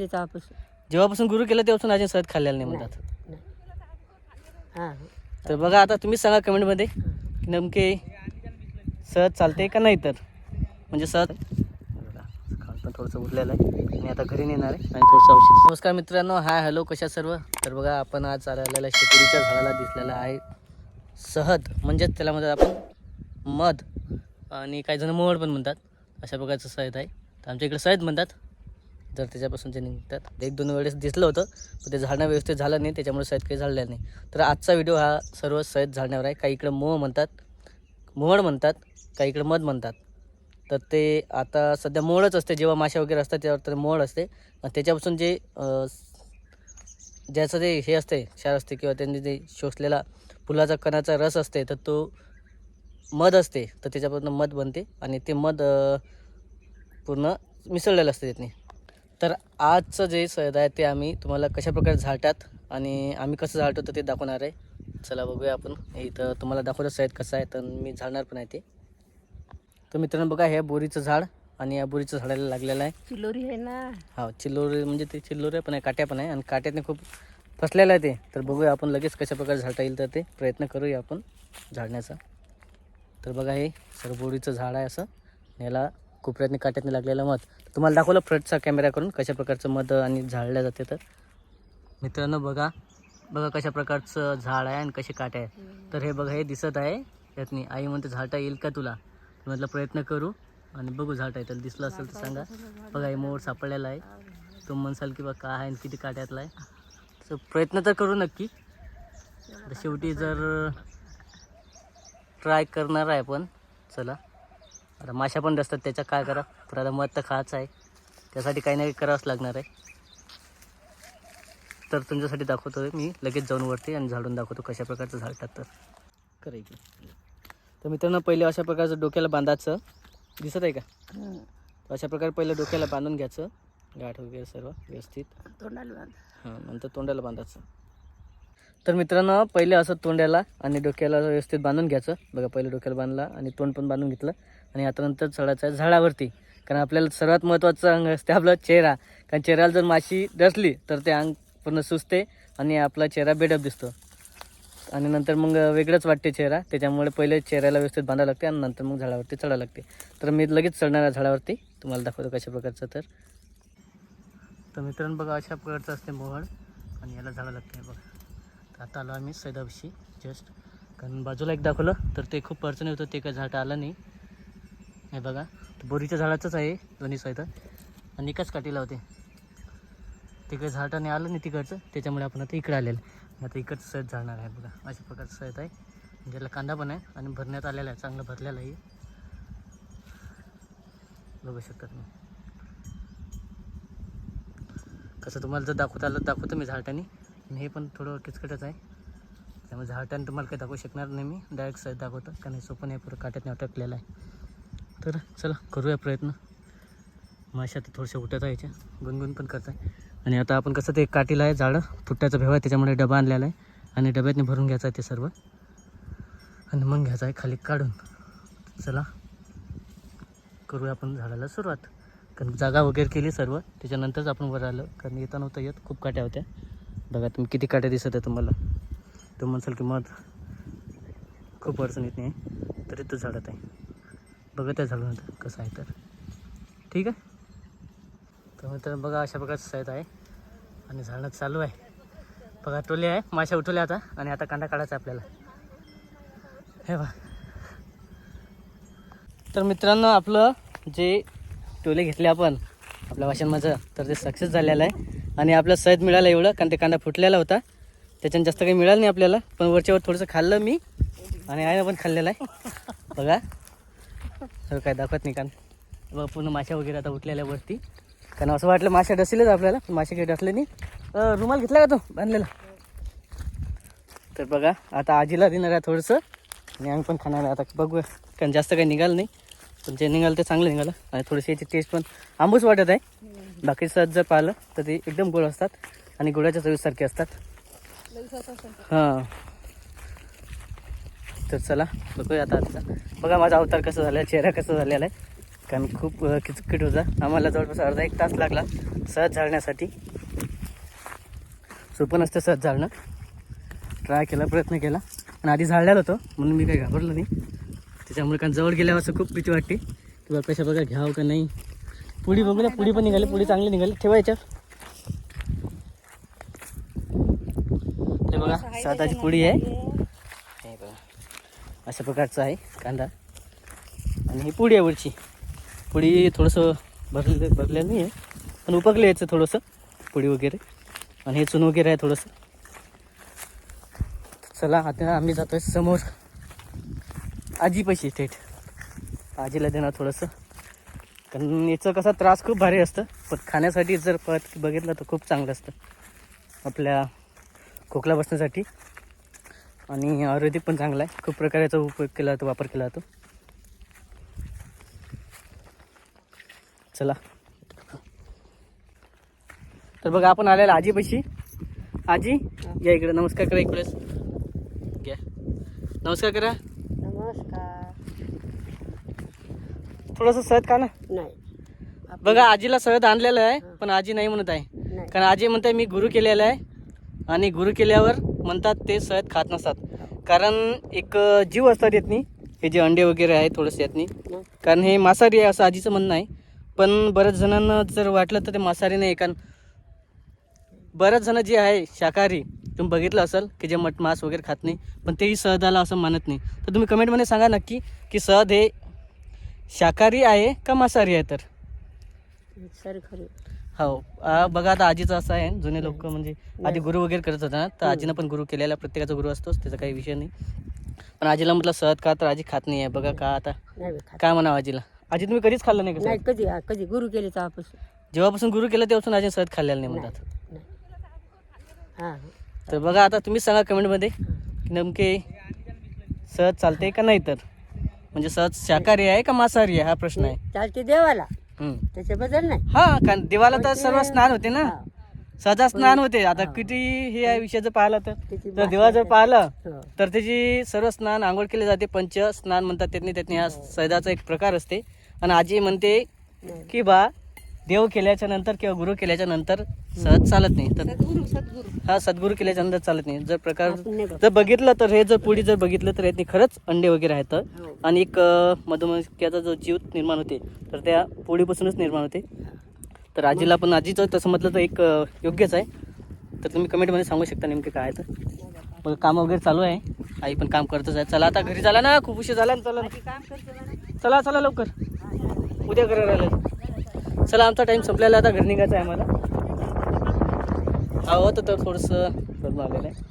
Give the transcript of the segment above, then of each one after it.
जेव्हापासून गुरु केलं तेव्हापासून अजून सहज खाल्लेलं नाही म्हणतात. हां तर बघा आता तुम्हीच सांगा कमेंटमध्ये की नेमके सहज चालते का नाही तर? म्हणजे सहज पण थोडंसं उरलेलं आहे आणि आता घरी नेणार आहे आणि थोडंसं औषध नमस्कार मित्रांनो हाय हॅलो कशा सर्व? तर बघा आपण आज आलेला शेकोरीच्या झाडाला दिसलेला आहे सहद म्हणजेच त्याला म्हणतात आपण मध आणि काही जण मोहड पण म्हणतात. अशा प्रकारचं सहद आहे. तर आमच्या इकडे सहद म्हणतात. जर त्याच्यापासून ते निघतात. एक दोन वेळेस दिसलं होतं पण ते झाडणं व्यवस्थित झालं नाही त्याच्यामुळे सैद काही झालेलं नाही. तर आजचा व्हिडिओ हा सर्व सैद झाडण्यावर आहे. काही इकडं मोह म्हणतात मोहड म्हणतात काही इकडं मध म्हणतात. तर ते आता सध्या मोळच असते. जेव्हा माशा वगैरे असतात त्यावर तर मोळ असते. आणि त्याच्यापासून जे ज्याचं ते हे असते क्षार असते किंवा त्यांनी जे शोषलेला फुलाचा कणाचा रस असते तर तो मध असते. तर त्याच्यापासून मध बनते. आणि ते मध पूर्ण मिसळलेलं असते त्यातनी. तर आजचं जे सहद आहे ते आम्ही तुम्हाला कशा प्रकारे झाडतात आणि आम्ही कसं झाडतो तर ते दाखवणार आहे. चला बघूया आपण. हे इथं तुम्हाला दाखवतं सहद कसं आहे तर मी झाडणार पण आहे ते. तर मित्रांनो बघा हे बोरीचं झाड आणि या बोरीचं झाडाला लागलेलं आहे. चिलोरी आहे ना. हा चिल्लोरे म्हणजे ते चिल्लोरे पण आहे काट्या पण आहे आणि काट्याने खूप फसलेलं आहे ते. तर बघूया आपण लगेच कशा प्रकारे झाडता येईल तर ते. प्रयत्न करूया आपण झाडण्याचा. तर बघा हे सर बोरीचं झाड आहे असं. याला कोपऱ्यातनी काट्यातनी लागलेलं मध. तुम्हाला दाखवलं फ्रंटचा कॅमेरा करून कशा प्रकारचं मध आणि झाडल्या जाते तर. मित्रांनो बघा. बघा कशा प्रकारचं झाड आहे आणि कसे काटे आहेत. तर हे बघा हे दिसत आहे. यातनी आई म्हणते झाडता येईल का तुला? म्हटलं प्रयत्न करू आणि बघू झाड आहे त्याला दिसलं असेल तर सांगा. बघा हे मोर सापडलेला आहे. तो म्हणसाल की बा काय आहे आणि किती काट्यातला आहे? तर प्रयत्न तर करू नक्की. तर शेवटी जर ट्राय करणार आहे पण चला. आता माशा पण असतात त्याच्या काय करा? तर आता मध तर खायचं आहे. त्यासाठी काही ना काही करावंच लागणार आहे. तर तुमच्यासाठी दाखवतो मी. लगेच जाऊन वरती आणि झाडून दाखवतो कशा प्रकारचं झाडतात तर करायची तर मित्रांनो पहिले अशा प्रकारचं डोक्याला बांधायचं. दिसत आहे का. तर अशा प्रकारे पहिलं डोक्याला बांधून घ्यायचं. गाठ वगैरे सर्व व्यवस्थित. तोंडाला बांध. हां नंतर तोंडाला बांधायचं. तर मित्रांनो पहिले असं तोंडाला आणि डोक्याला व्यवस्थित बांधून घ्यायचं. बघा पहिले डोक्याला बांधला आणि तोंड पण बांधून घेतलं. आणि आता नंतर चढायचं आहे झाडावरती. कारण आपल्याला सर्वात महत्त्वाचं अंग असते आपला चेहरा. कारण चेहऱ्याला जर माशी डसली तर ते अंग पूर्ण सुचते आणि आपला चेहरा बेडप दिसतो. आणि नंतर मग वेगळंच वाटते चेहरा. त्याच्यामुळे पहिले चेहऱ्याला व्यवस्थित बांधावं लागते आणि नंतर मग झाडावरती चढावं लागते. तर मी लगेच चढणार आहे झाडावरती. तुम्हाला दाखवतो कशा प्रकारचं तर. तर मित्रांनो बघा अशा प्रकारचं असते मोहळ. आणि याला झाडं लागते बघा. तर आता आलो आम्ही सैदाबशी जस्ट. कारण बाजूला एक दाखवलं तर ते खूप अडचणी होतं ते काय झाड आलं नाही. हे बघा बोरीच्या झाडाचंच आहे दोन्ही सैद आणि एकाच काठीला होते. तिकडे झाडाने आलं नाही तिकडचं त्याच्यामुळे आपण आता इकडे आलेलं आहे. आता इकडचं सैद झाडणार आहे बघा अशा प्रकारचं सहज आहे. ज्याला कांदा पण आहे आणि भरण्यात आलेला आहे चांगलं भरलेलं आहे. बघू शकता तुम्ही कसं तुम्हाला जर दाखवता आलं दाखवतो मी झाडटाने हे पण थोडं किचकटच आहे. त्यामुळे झाडटाने तुम्हाला काही दाखवू शकणार नाही मी. डायरेक्ट सहज दाखवतो कारण हे सोपं नाही पुरं नाही अटकलेलं आहे. तर चला करूया प्रयत्न. माशा तर थोडशा उठत आहे गुणगुण पण करत आहे आणि आता आपण कसं ते काठीला आहे झाडं. फुट्ट्याचं भेव आहे त्याच्यामुळे डबा आणलेला आहे. आणि डब्यातनं भरून घ्यायचं आहे ते सर्व. आणि मग घ्यायचं आहे खाली काढून. चला करूया आपण झाडाला सुरुवात. कारण जागा वगैरे केली सर्व. त्याच्यानंतरच आपण वर आलं. कारण येता नव्हतं येत. खूप काट्या होत्या. बघा तुम्ही किती काट्या दिसत आहे तुम्हाला. तो म्हणसाल की मध खूप अडचण येत नाही. तरी तो झाडत आहे बघत आहे नंतर कसं आहे तर. ठीक आहे? तर मित्रांनो बघा अशा प्रकारचं साईत आहे. आणि झाडणं चालू आहे. बघा टोले आहे. माशा उठवल्या आता. आणि आता कांदा काढायचा आहे आपल्याला. हे बा तर मित्रांनो आपलं जे टोले घेतले आपण आपल्या वाशनमाचं तर ते सक्सेस झालेलं आहे. आणि आपलं सहज मिळालं एवढं कारण ते कांदा फुटलेला होता. त्याच्यानं जास्त काही मिळालं नाही आपल्याला. पण वरच्यावर थोडंसं खाल्लं मी. आणि आईनं पण खाल्लेलं आहे. बघा. तर काय दाखवत नाही कारण बघा पूर्ण माशा वगैरे आता उठलेल्या वरती. कारण असं वाटलं माशा डसलेच आपल्याला मासे काही डसले नाही. रुमाल घेतला का तो? बांधलेला. तर बघा आता आजीला देणार आहे थोडंसं. आणि आम्ही पण खाणार आहे. आता बघूया. कारण जास्त काही निघालं नाही. पण जे निघालं ते चांगलं निघालं. आणि थोडीशी याची टेस्ट पण आंबूस वाटत आहे. बाकी सहज जर पाहिलं तर ते एकदम गोड असतात. आणि गुळाच्या चवीसारखे असतात. हां. तर चला बघूया आता आजचा बघा माझा अवतार कसा झाला चेहरा कसा झालेला आहे. कारण खूप किचकिट होता. आम्हाला जवळपास अर्धा एक तास लागला सहज झाडण्यासाठी. सोपं नसतं सहज झाडणं. ट्राय केला प्रयत्न केला. आणि आधी झाडलेलं होतं म्हणून मी काही घाबरलो नाही. त्याच्यामुळे कारण जवळ गेल्यावर असं खूप भीती वाटते. किंवा कशा बघा घ्यावं का नाही. पुढी बघू ना पुढी पण निघाली पुढी चांगली निघाली. ठेवायच्या बघा साताची पुढी आहे. अशा प्रकारचं आहे कांदा. आणि ही पुडी आहे वरची पुडी थोडंसं भरले भरलेलं नाही आहे पण उपकले याचं थोडंसं पुडी वगैरे. आणि हे चून वगैरे आहे थोडंसं. चला आता आम्ही जातो आहे समोर आजीपाशी थेट. आजीला देणार थोडंसं. कारण याचं कसा त्रास खूप भारी असतं. पण खाण्यासाठी जर पत बघितलं तर खूप चांगलं असतं. आपल्या खोकला बसण्यासाठी. आणि आयुर्वेदिक पण चांगला आहे. खूप प्रकाराचा उपयोग केला जातो वापर केला जातो. चला. तर बघा आपण आलेला आजीपाशी आजी या इकडे. नमस्कार करा इकडेच घ्या. नमस्कार करा. नमस्कार. थोडंसं सहज का ना? नाही. बघा आजीला सहज आणलेलं आहे पण आजी नाही म्हणत आहे. कारण आजी म्हणते मी गुरु केलेलं आहे. आणि गुरु केल्यावर म्हणतात ते सहज खात नसतात. कारण एक जीव असतात येत नाही हे जे अंडे वगैरे आहे थोडंसं येत नाही कारण हे मांसाहारी आहे असं आजीचं म्हणणं आहे. पण बऱ्याच जणांना जर वाटलं तर ते मांसाहारी नाही कारण बऱ्याच जण जे आहे शाकाहारी तुम्ही बघितलं असेल की जे मट मांस वगैरे खात नाही पण तेही सहदाला असं मानत नाही. तर तुम्ही कमेंटमध्ये सांगा नक्की की सहद हे शाकाहारी आहे का मांसाहारी आहे तर? सर हो. आ, बघा आता आजीचं असं आहे जुने लोक म्हणजे आधी गुरु वगैरे करत होता ना तर आजीनं पण गुरु केलेला प्रत्येकाचा गुरु असतोच त्याचा काही विषय नाही. पण आजीला म्हटलं सहज का तर आजी खात नाही आहे बघा का आता. नाही खात. काय म्हणावं आजीला? आजी तुम्ही कधीच खाल्लं नाही नाही कसं कधी हा, कधी. गुरु केले तेव्हापासून. जेव्हापासून गुरु केलं तेव्हापासून आजी सहज खाल्लेलं नाही म्हणतात. नाही हां तर बघा आता तुम्हीच सांगा कमेंटमध्ये की नेमके सहज चालते का नाही तर? म्हणजे सहज शाकाहारी आहे का मांसाहारी आहे? हा प्रश्न आहे. चालते देवाला. त्याच्याबद्दल नाही. हा कारण देवाला तर सर्व स्नान होते ना. हा. सदा स्नान होते. आता किती हे आहे विषय जर पाहिलं तर. तर देवा जर पाहिलं हो. तर त्याची सर्व स्नान आंघोळ केले जाते. पंच स्नान म्हणतात त्यातनी त्यातनी. हा सैदाचा एक प्रकार असते. आणि आजी म्हणते. की बा देव केल्याच्यानंतर किंवा गुरु केल्याच्यानंतर सहज चालत नाही. तर सद्गुरू सद्गुरू. हा सद्गुरू केल्याच्यानंतर चालत नाही. जर प्रकार. जर बघितलं तर हे जर पुढे जर बघितलं तर यातनी खरंच अंडे वगैरे आहेत. हो. आणि एक मधुमक्याचा जो जीव निर्माण होते तर त्या पोळीपासूनच निर्माण होते. तर आजीला पण आजीचं तसं म्हटलं तर एक योग्यच आहे. तर तुम्ही कमेंटमध्ये सांगू शकता नेमके काय आहे तर. मग काम वगैरे चालू आहे. आई पण काम करतच आहे. चला आता घरी झाला ना. खूप उशीर झाला. ना. चला. चला चला लवकर. उद्या घरी राहिलं. चला आमचा टाईम संपलेला आता घरी निघायचं आहे आम्हाला. हवं तर थोडंसं करून आलेलं आहे.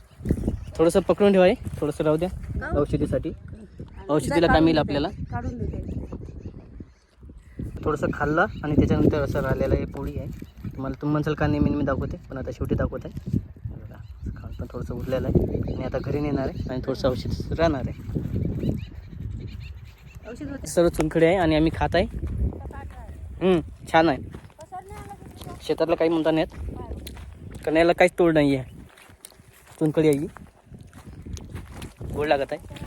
थोडंसं पकडून ठेवा हे. थोडंसं राहू द्या. औषधीसाठी. औषधीला काम येईल आपल्याला. थोडंसं खाल्लं आणि त्याच्यानंतर असं राहिलेलं आहे पोळी आहे. तुम्हाला तुम्ही म्हणसाल का नेहमी मी दाखवते पण आता शेवटी दाखवत आहे. खाऊन पण थोडंसं उरलेलं आहे. आणि आता घरी नेणार आहे आणि थोडंसं औषध राहणार आहे. औषध होते. सर्व चुनखडे आहे आणि आम्ही खात आहे. छान आहे. शेतातलं काही म्हणता नाही कण्याला कारण याला काहीच तोड नाही आहे चुनकळी आहे गोड लागत आहे.